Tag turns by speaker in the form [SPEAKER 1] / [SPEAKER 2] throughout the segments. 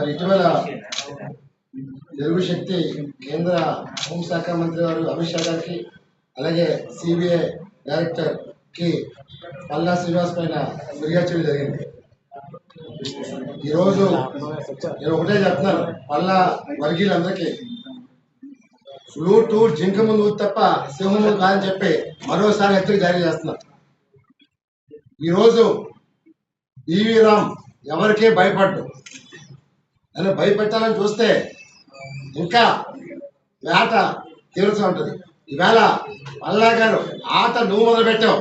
[SPEAKER 1] మరి ఇటీవల తెలుగు శక్తి కేంద్ర హోంశాఖ మంత్రి గారు అమిత్ షా గారికి అలాగే సిబిఐ డైరెక్టర్కి పల్లా శ్రీనివాస్ పైన ఫిర్యాదు చేయడం జరిగింది. ఈరోజు నేను ఒకటే చెప్తున్నాను పల్లా వర్గీయులందరికీ ఫ్లూటు జింక ముందు తప్ప సింహం ముందు కాదని చెప్పి మరోసారి హెచ్చరిక జారీ చేస్తున్నారు ఈరోజు ఈవీ రామ్ ఎవరికే భయపడ్డు నన్ను భయపెట్టాలని చూస్తే ఇంకా వేట తీరుతూ ఉంటుంది. ఈవేళ మల్లా గారు ఆట నువ్వు మొదలు పెట్టావు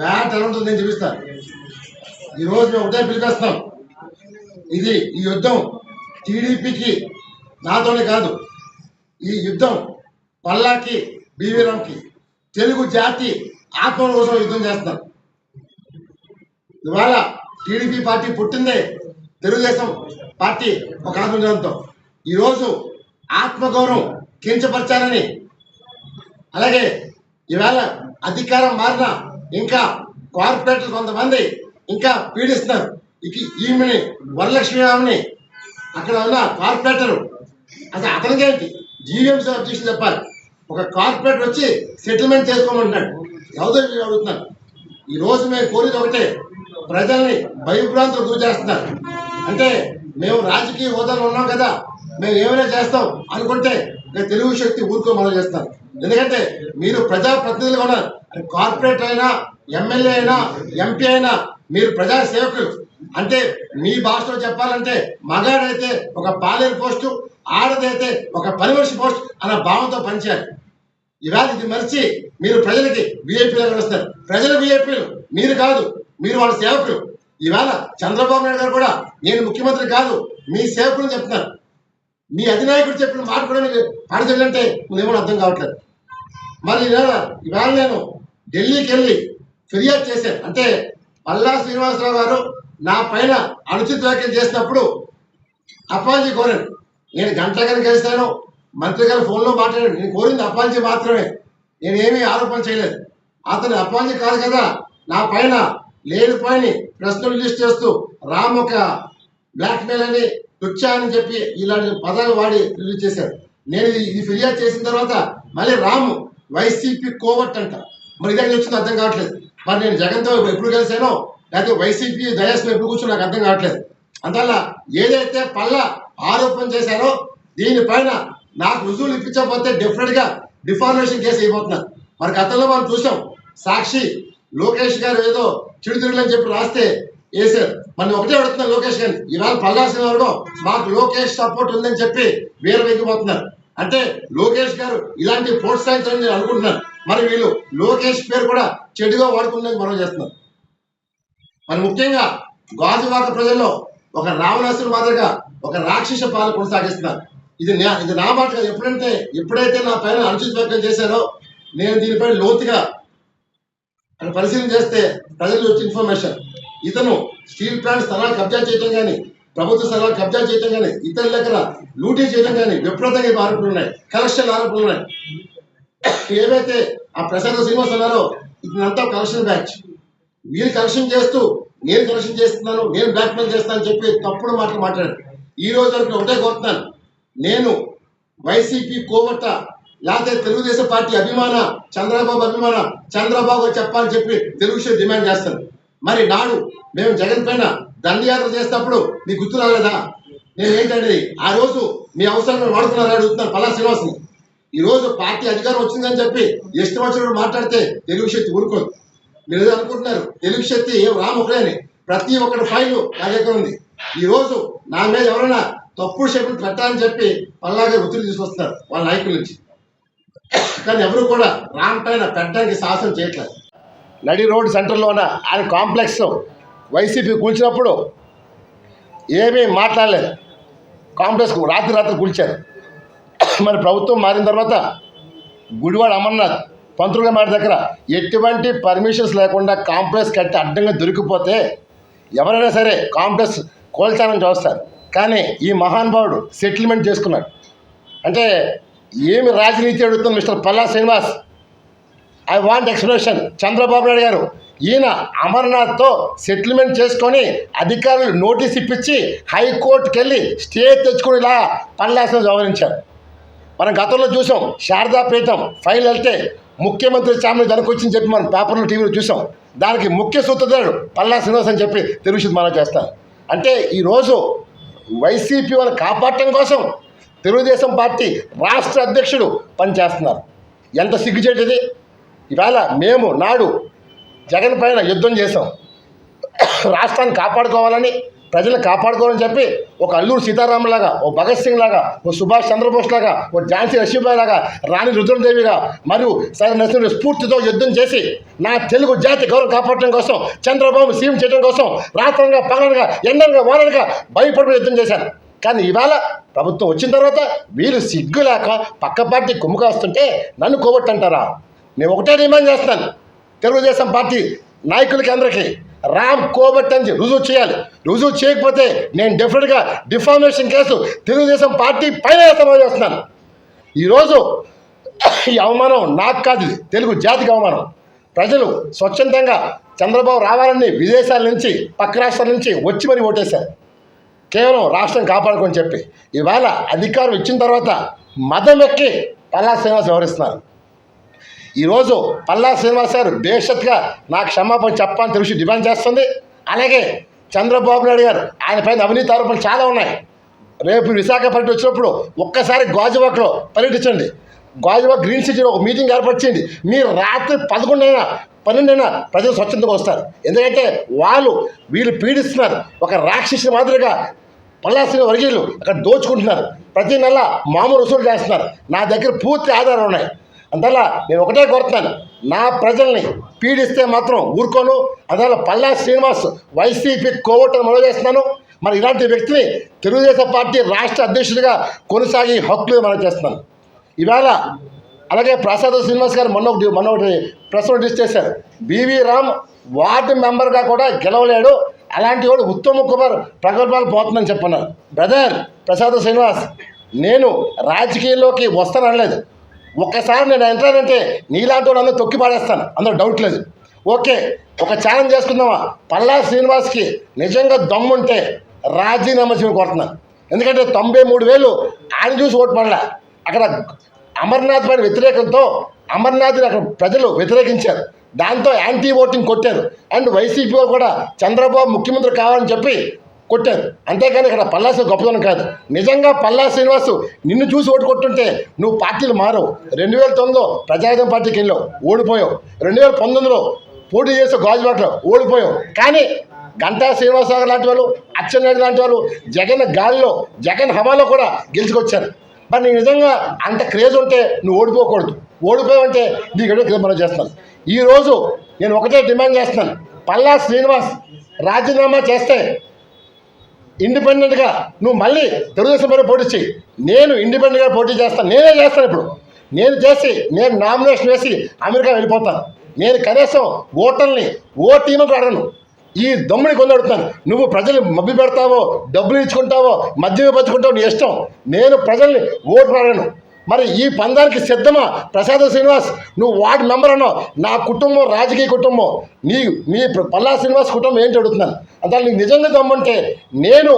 [SPEAKER 1] వేట ఎలా ఉంటుంది నేను చూపిస్తాను. ఈరోజు మేము ఒకటే పిలిపేస్తాం. ఇది ఈ యుద్ధం టీడీపీకి నాతోనే కాదు. ఈ యుద్ధం పల్లాకి బీవీరామ్కి తెలుగు జాతి ఆత్మ కోసం యుద్ధం చేస్తున్నారు ఇవాళ టీడీపీ పార్టీ పుట్టిందే తెలుగుదేశం. పార్టీ ఒక ఆత్మగౌరవంతో ఈరోజు ఆత్మగౌరవం కించపరచాలని అలాగే ఈవేళ అధికారం మారిన ఇంకా కార్పొరేటర్ కొంతమంది ఇంకా పీడిస్తున్నారు. ఇక ఈమెని వరలక్ష్మి ఆమెని అక్కడ ఉన్న కార్పొరేటర్. అసలు అతనికేంటి జీవీఎంసీ అధ్యక్షులు చెప్పాలి. ఒక కార్పొరేటర్ వచ్చి సెటిల్మెంట్ చేసుకోమంటున్నాడు. ఎవరో అడుగుతున్నారు ఈ రోజు మేము కోరేది ఒకటే. ప్రజల్ని భయభ్రాంతులు గురి చేస్తున్నారు. అంటే మేము రాజకీయ హోదాలో ఉన్నాం కదా మేము ఏమైనా చేస్తాం అనుకుంటే తెలుగు శక్తి ఊరుకో మనం చేస్తాం. ఎందుకంటే మీరు ప్రజాప్రతినిధులు ఉన్నారు. కార్పొరేట్ అయినా ఎమ్మెల్యే అయినా ఎంపీ అయినా మీరు ప్రజా సేవకులు అంటే మీ భాషలో చెప్పాలంటే మగాడైతే ఒక పాలేరు పోస్టు ఆడదైతే ఒక పనిమనిషి పోస్ట్ అన్న భావంతో పనిచేయాలి. ఇవాళ ఇది మరిచి మీరు ప్రజలకి విఐపీలు వస్తారు ప్రజలు విఐపీలు మీరు కాదు మీరు వాళ్ళ సేవకులు. ఇవాళ చంద్రబాబు నాయుడు గారు కూడా నేను ముఖ్యమంత్రి కాదు మీ సేవకులు చెప్తున్నారు. మీ అధినాయకుడు చెప్పిన మాట కూడా మీకు పాడచెల్లంటే ఏమో అర్థం కావట్లేదు. మరి ఈవేళ ఇవాళ నేను ఢిల్లీకి వెళ్ళి ఫిర్యాదు చేశాను. అంటే పల్లా శ్రీనివాసరావు గారు నా పైన అనుచిత వ్యాఖ్యలు చేసినప్పుడు అపాలజీ కోరాను నేను గంట గారిని కలిశాను మంత్రి గారు ఫోన్లో మాట్లాడాను నేను కోరింది అపాలజీ మాత్రమే. నేను ఏమీ ఆరోపణ చేయలేదు. అతని అపాలజీ కాదు కదా నా పైన లేనిపోయిన ప్రశ్నలు లిస్ట్ చేస్తూ రామ్ ఒక బ్లాక్మెయిల్ అని తుచ్చా అని చెప్పి ఇలాంటి పదాలు వాడి రిలీజ్ చేశారు నేను ఇది- ఫిర్యాదు చేసిన తర్వాత మళ్ళీ రాము వైసీపీ కోవట్ అంట. మరి ఇదే వచ్చింది అర్థం కావట్లేదు. మరి నేను జగన్తో ఎప్పుడు కలిశానో లేకపోతే వైసీపీ దయాస్లో ఎప్పుడు కూర్చో నాకు అర్థం కావట్లేదు. అందువల్ల ఏదైతే పల్ల ఆరోపణ చేశారో దీనిపైన నాకు రుజువులు ఇప్పించకపోతే డెఫినెట్గా డిఫార్మేషన్ కేసు అయిపోతున్నారు మరి గతంలో మనం చూసాం సాక్షి లోకేష్ గారు ఏదో చిడుతిరుగులు అని చెప్పి రాస్తే వేసారు మనం ఒకటే పెడుతున్నాం లోకేష్ గారిని. ఇవాళ పల్లాసిన వరకు మాకు లోకేష్ సపోర్ట్ ఉందని చెప్పి వీర వెక్కిపోతున్నారు అంటే లోకేష్ గారు ఇలాంటి ప్రోత్సహించాలని నేను అనుకుంటున్నాను. మరి వీళ్ళు లోకేష్ పేరు కూడా చెడుగా వాడుకుందని మనం చేస్తున్నారు మరి ముఖ్యంగా గాజువాక ప్రజల్లో ఒక రావణాసురు మాదిరిగా ఒక రాక్షస పాలన కొనసాగిస్తున్నారు. ఇది నా- ఇది నా మాట ఎప్పుడంటే ఎప్పుడైతే నా పైన అనుచిత వ్యక్తం చేశారో నేను దీనిపై లోతుగా అక్కడ పరిశీలన చేస్తే ప్రజలు వచ్చే ఇన్ఫర్మేషన్. ఇతను స్టీల్ ప్లాంట్ స్థలాలు కబ్జా చేయటం కానీ ప్రభుత్వ స్థలాలు కబ్జా చేయటం కానీ ఇతరుల దగ్గర లూటీ చేయడం కానీ విపరీతంగా ఆరోపణలు ఉన్నాయి. కలెక్షన్ ఆరోపణలు ఉన్నాయి. ఏవైతే ఆ ప్రసాద్ శ్రీనివాస్ అన్నారో ఇదంతా కలెక్షన్ బ్యాచ్. మీరు కలెక్షన్ చేస్తూ నేను కలెక్షన్ చేస్తున్నాను నేను బ్లాక్మెయిల్ చేస్తాను అని చెప్పి తప్పుడు మాటలు మాట్లాడారు. ఈ రోజు వరకు ఒకటే కోరుతున్నాను. నేను వైసీపీ కోవట్ట లేకపోతే తెలుగుదేశం పార్టీ అభిమాన చంద్రబాబు అభిమాన చంద్రబాబు చెప్పాలని చెప్పి తెలుగు విషయం డిమాండ్ చేస్తాను మరి నాడు మేము జగన్ పైన దండయాత్ర చేసినప్పుడు మీకు గుర్తు రాలేదా నేను ఏంటంటే ఆ రోజు మీ అవసరం వాడుతున్నారని అడుగుతున్నాను పల్లా శ్రీనివాస్ని ఈ రోజు పార్టీ అధికారం వచ్చిందని చెప్పి ఇష్టం వచ్చినప్పుడు మాట్లాడితే తెలుగు శక్తి ఊరుకోదు. మీరు అనుకుంటున్నారు తెలుగు శక్తి ఏం రామ్ అని ప్రతి ఒక్కటి ఫైల్ నా దగ్గర ఉంది. ఈ రోజు నా మీద ఎవరైనా తప్పుడు షేపులు పెట్టాలని చెప్పి పల్లాగా ఒత్తిడి తీసుకొస్తున్నారు వాళ్ళ నాయకుల నుంచి. కానీ ఎవరు కూడా రామ్ పైన పెట్టడానికి సాహసం చేయట్లేదు. నడి రోడ్ సెంటర్లోన ఆయన కాంప్లెక్స్ వైసీపీ కూల్చినప్పుడు ఏమీ మాట్లాడలేదు. కాంప్లెక్స్ రాత్రి రాత్రి కూల్చారు. మరి ప్రభుత్వం మారిన తర్వాత గుడివాడ అమర్నాథ్ పంతులుగా మాట దగ్గర ఎటువంటి పర్మిషన్స్ లేకుండా కాంప్లెక్స్ కట్టి అడ్డంగా దొరికిపోతే ఎవరైనా సరే కాంప్లెక్స్ కోల్చాలని చూస్తారు. కానీ ఈ మహానుభావుడు సెటిల్మెంట్ చేసుకున్నాడు. అంటే ఏమి రాజనీతి అడుగుతుంది mister Palla Srinivas? I want explanation Chandrababu Naidu garu ఈయన అమర్నాథ్తో సెటిల్మెంట్ చేసుకొని అధికారులు నోటీస్ ఇప్పించి హైకోర్టుకి వెళ్ళి స్టే తెచ్చుకుని ఇలా పనిలాసిన వ్యవహరించారు. మనం గతంలో చూసాం శారదాపీఠం ఫైల్ వెళ్తే ముఖ్యమంత్రి చామని దానికి వచ్చింది చెప్పి మనం పేపర్లో టీవీలో చూసాం. దానికి ముఖ్య సూత్రధారుడు పల్లా శ్రీనివాస్ అని చెప్పి తెలుగు మనం చేస్తాం అంటే ఈరోజు వైసీపీ వాళ్ళు కాపాడటం కోసం తెలుగుదేశం పార్టీ రాష్ట్ర అధ్యక్షుడు పనిచేస్తున్నారు. ఎంత సిగ్గుచేటిది? ఇవాళ మేము నాడు జగన్ పైన యుద్ధం చేసాం రాష్ట్రాన్ని కాపాడుకోవాలని ప్రజలు కాపాడుకోవాలని చెప్పి ఒక అల్లూరు సీతారాం లాగా ఓ భగత్ సింగ్ లాగా ఓ సుభాష్ చంద్రబోస్ లాగా ఓ ఝాన్సీ లక్ష్మీబాయి లాగా రాణి రుద్రదేవిగా మరియు సరే నరసింహ స్ఫూర్తితో యుద్ధం చేసి నా తెలుగు జాతి గౌరవం కాపాడటం కోసం చంద్రబాబు సీఎం చేయడం కోసం రాష్ట్రంగా పగలనగా ఎండలుగా వానలుగా భయపడి యుద్ధం చేశాను కానీ ఇవాళ ప్రభుత్వం వచ్చిన తర్వాత వీళ్ళు సిగ్గు లేక పక్క పార్టీ కుమ్ముకాస్తుంటే నన్ను కోబట్టంటారా? నేను ఒకటే డిమాండ్ చేస్తున్నాను. తెలుగుదేశం పార్టీ నాయకులకి అందరికీ రామ్ కోబట్ అని రుజువు చేయాలి. రుజువు చేయకపోతే నేను డెఫినెట్గా డిఫార్మేషన్ కేసు తెలుగుదేశం పార్టీ పైన సమావేశం చేస్తున్నాను. ఈరోజు ఈ అవమానం నాకు కాదు తెలుగు జాతికి అవమానం. ప్రజలు స్వచ్ఛందంగా చంద్రబాబు రావాలని విదేశాల నుంచి పక్క రాష్ట్రాల నుంచి వచ్చి మరి ఓటేశారు. కేవలం రాష్ట్రం కాపాడుకొని చెప్పి. ఇవాళ అధికారం ఇచ్చిన తర్వాత మదం ఎక్కి పల్లా శ్రీనివాస్ వ్యవహరిస్తున్నారు. ఈరోజు పల్లా శ్రీనివాస్ గారు బేషత్గా నాకు క్షమాపణ చెప్పని తెలిసి డిమాండ్ చేస్తుంది. అలాగే చంద్రబాబు నాయుడు గారు ఆయన పైన అవినీతి ఆరోపణలు చాలా ఉన్నాయి. రేపు విశాఖపట్నం వచ్చినప్పుడు ఒక్కసారి గాజువాక్లో పర్యటించండి. గాజువాక్ గ్రీన్ సిటీలో ఒక మీటింగ్ ఏర్పరిచింది మీరు రాత్రి పదకొండైనా పన్నెండైనా ప్రజలు స్వచ్ఛందంగా వస్తారు. ఎందుకంటే వాళ్ళు వీళ్ళు పీడిస్తున్నారు. ఒక రాక్షసి మాదిరిగా పల్లాసిన వర్గీయులు అక్కడ దోచుకుంటున్నారు. ప్రతి నెల మామూలు వసూలు చేస్తున్నారు. నా దగ్గర పూర్తి ఆధారాలు ఉన్నాయి. అందువల్ల నేను ఒకటే కోరుతున్నాను. నా ప్రజల్ని పీడిస్తే మాత్రం ఊరుకోను. అందువల్ల పల్లా శ్రీనివాస్ వైసీపీ కోవటం మొదలు చేస్తున్నాను. మరి ఇలాంటి వ్యక్తిని తెలుగుదేశం పార్టీ రాష్ట్ర అధ్యక్షుడిగా కొనసాగి హక్కులు మనం చేస్తున్నాను. ఇవాళ అలాగే ప్రసాద్ శ్రీనివాస్ గారు మొన్న ఒకటి మొన్న ఒకటి ప్రెస్ నోటీస్ చేశారు. బీవీ రామ్ వార్డు మెంబర్గా కూడా గెలవలేడు. అలాంటి వాడు ఉత్తమ్ కుమార్ ప్రగల్భాలు పోతుందని చెప్పన్నారు బ్రదర్ ప్రసాద్ శ్రీనివాస్ నేను రాజకీయాల్లోకి వస్తాననలేదు. ఒక్కసారి నేను ఎంటర్ నీలాంటి వాళ్ళు అందరూ తొక్కి పాడేస్తాను అందులో డౌట్ లేదు. ఓకే ఒక ఛాలెంజ్ చేసుకుందామా? పల్లా శ్రీనివాస్కి నిజంగా దమ్ముంటే రాజీనామా చేయమని కోరుతున్నాను ఎందుకంటే తొంభై మూడు వేలు ఆయన చూసి ఓటు పడలే. అక్కడ అమర్నాథ్ పైన వ్యతిరేకంతో అమర్నాథ్ని అక్కడ ప్రజలు వ్యతిరేకించారు. దాంతో యాంటీ ఓటింగ్ కొట్టారు. అండ్ వైసీపీ కూడా చంద్రబాబు ముఖ్యమంత్రి కావాలని చెప్పి కొట్టారు. అంతేకాని ఇక్కడ పల్లాసి గొప్పదనం కాదు. నిజంగా పల్లా శ్రీనివాసు నిన్ను చూసి ఓటు కొట్టుంటే నువ్వు పార్టీలు మారవు. రెండు వేల తొమ్మిదిలో ప్రజాయుధం పార్టీకి వెళ్ళావు. ఓడిపోయావు. రెండు వేల పంతొమ్మిదిలో పోటీ చేసే గాజుబాట్లో ఓడిపోయావు. కానీ గంటా శ్రీనివాసరావు లాంటి వాళ్ళు అచ్చెన్నాయుడు లాంటి వాళ్ళు జగన్ గాలిలో జగన్ హవాలో కూడా గెలుచుకొచ్చారు. మరి నీకు నిజంగా అంత క్రేజ్ ఉంటే నువ్వు ఓడిపోకూడదు. ఓడిపోయావంటే నీకు ఎన్నో క్రేజ్ మనం చేస్తాను ఈరోజు నేను ఒకటే డిమాండ్ చేస్తున్నాను. పల్లా శ్రీనివాస్ రాజీనామా చేస్తే ఇండిపెండెంట్గా నువ్వు మళ్ళీ తెలుగుదేశం పేరు పోటీ చేయి నేను ఇండిపెండెంట్గా పోటీ చేస్తాను. నేనే చేస్తాను ఇప్పుడు. నేను చేసి నేను నామినేషన్ వేసి అమెరికా వెళ్ళిపోతాను. నేను కనీసం ఓటర్ని ఓ టీంకి అడగను ఈ దమ్ముని కొందడుతున్నాను నువ్వు ప్రజలు మబ్బి పెడతావో డబ్బులు ఇచ్చుకుంటావో మద్యం పంచుకుంటావో నీ ఇష్టం. నేను ప్రజల్ని ఓటు అడగను మరి ఈ పందానికి సిద్ధమా? ప్రసాద శ్రీనివాస్ నువ్వు వార్డు మెంబర్ అన్నావు. నా కుటుంబం రాజకీయ కుటుంబం. నీ నీ పల్లా శ్రీనివాస్ కుటుంబం ఏంటి అడుగుతున్నాను? అంతా నీకు నిజంగా దమ్మంటే నేను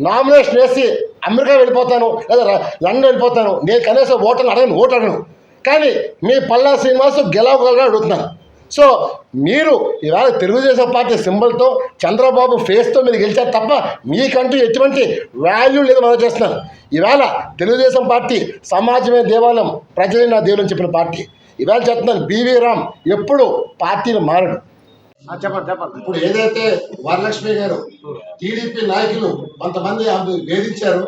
[SPEAKER 1] నామినేషన్ వేసి అమెరికా వెళ్ళిపోతాను లేదా లండన్ వెళ్ళిపోతాను. నేను కనీసం ఓటర్లు అడగను ఓటు అడగను. కానీ మీ పల్లా శ్రీనివాస్ గెలవగలగా అడుగుతున్నాను. సో మీరు ఇవాళ తెలుగుదేశం పార్టీ సింబల్తో చంద్రబాబు ఫేస్తో మీరు గెలిచారు తప్ప మీకంటూ ఎటువంటి వాల్యూ లేదు మనం చేస్తున్నాను ఇవాళ తెలుగుదేశం పార్టీ సమాజమే దేవాలయం ప్రజలే నా దేవులని చెప్పిన పార్టీ. ఇవాళ చెప్తున్నాను బీవీ రామ్ ఎప్పుడు పార్టీని మారడు.
[SPEAKER 2] చెప్పండి చెప్పండి.
[SPEAKER 1] ఇప్పుడు ఏదైతే వరలక్ష్మి గారు టీడీపీ నాయకులు కొంతమంది ఆమె వేధించారు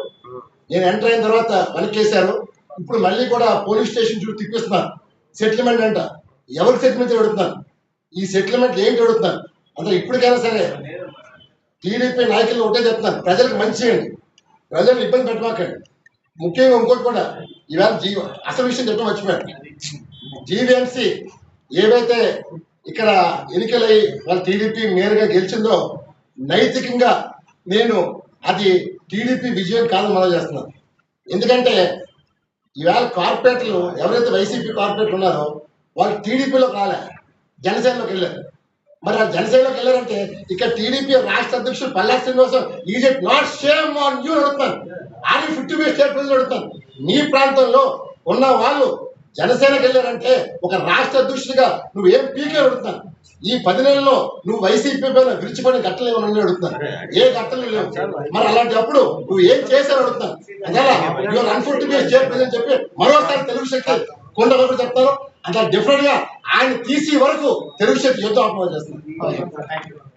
[SPEAKER 1] నేను ఎంటర్ అయిన తర్వాత వెనకేశారు ఇప్పుడు మళ్ళీ కూడా పోలీస్ స్టేషన్ చుట్టూ తిప్పిస్తున్నారు. సెటిల్మెంట్ అంట. ఎవరి సెటిల్మెంట్ అడుగుతున్నారు? ఈ సెటిల్మెంట్ ఏంటి అడుగుతున్నారు? అంటే ఇప్పటికైనా సరే టీడీపీ నాయకులు ఒకటే చెప్తున్నారు ప్రజలకు మంచి చేయండి ప్రజలు ఇబ్బంది పెట్టమాకండి. ముఖ్యంగా ఇంకోటి కూడా ఇవాళ జీవ అసలు విషయం చెప్పడం మర్చిపోయాను. జీవీఎంసీ ఏవైతే ఇక్కడ ఎన్నికలై వాళ్ళ టీడీపీ నేరుగా గెలిచిందో నైతికంగా నేను అది టీడీపీ విజయం కాదని మనం చేస్తున్నాను. ఎందుకంటే ఇవాళ కార్పొరేట్లు ఎవరైతే వైసీపీ కార్పొరేట్లు ఉన్నారో వాళ్ళు టీడీపీలోకి రాలే. జనసేనలోకి వెళ్ళారు. మరి ఆ జనసేనలోకి వెళ్ళారంటే ఇక్కడ టీడీపీ రాష్ట్ర అధ్యక్షుడు Palla Srinivasam is it not shame on you అడుగుతాను ఆర్ ఫిఫ్టీ బై స్టేట్ ప్రజలు అడుగుతాను మీ ప్రాంతంలో ఉన్న వాళ్ళు జనసేనకి వెళ్ళారంటే ఒక రాష్ట్ర అధ్యక్షుడిగా నువ్వు ఏం పీకే అడుగుతాను ఈ పది నెలల్లో నువ్వు వైసీపీ పైన విరిచిపోయిన గట్టలు ఏమన్నా అడుగుతాను ఏ గట్టలు లేవు. మరి అలాంటి అప్పుడు నువ్వు ఏం చేశావు అడుగుతాను అందువల్ల యువర్ అన్ఫుట్ బి చెప్పి మరోసారి తెలుగు శక్తి కొండగొట్టు చెప్తారు. అంటే డిఫరెంట్గా ఆయన తీసి వరకు తెలుగు శక్తి యుద్ధం అపమానం
[SPEAKER 2] చేస్తున్నారు.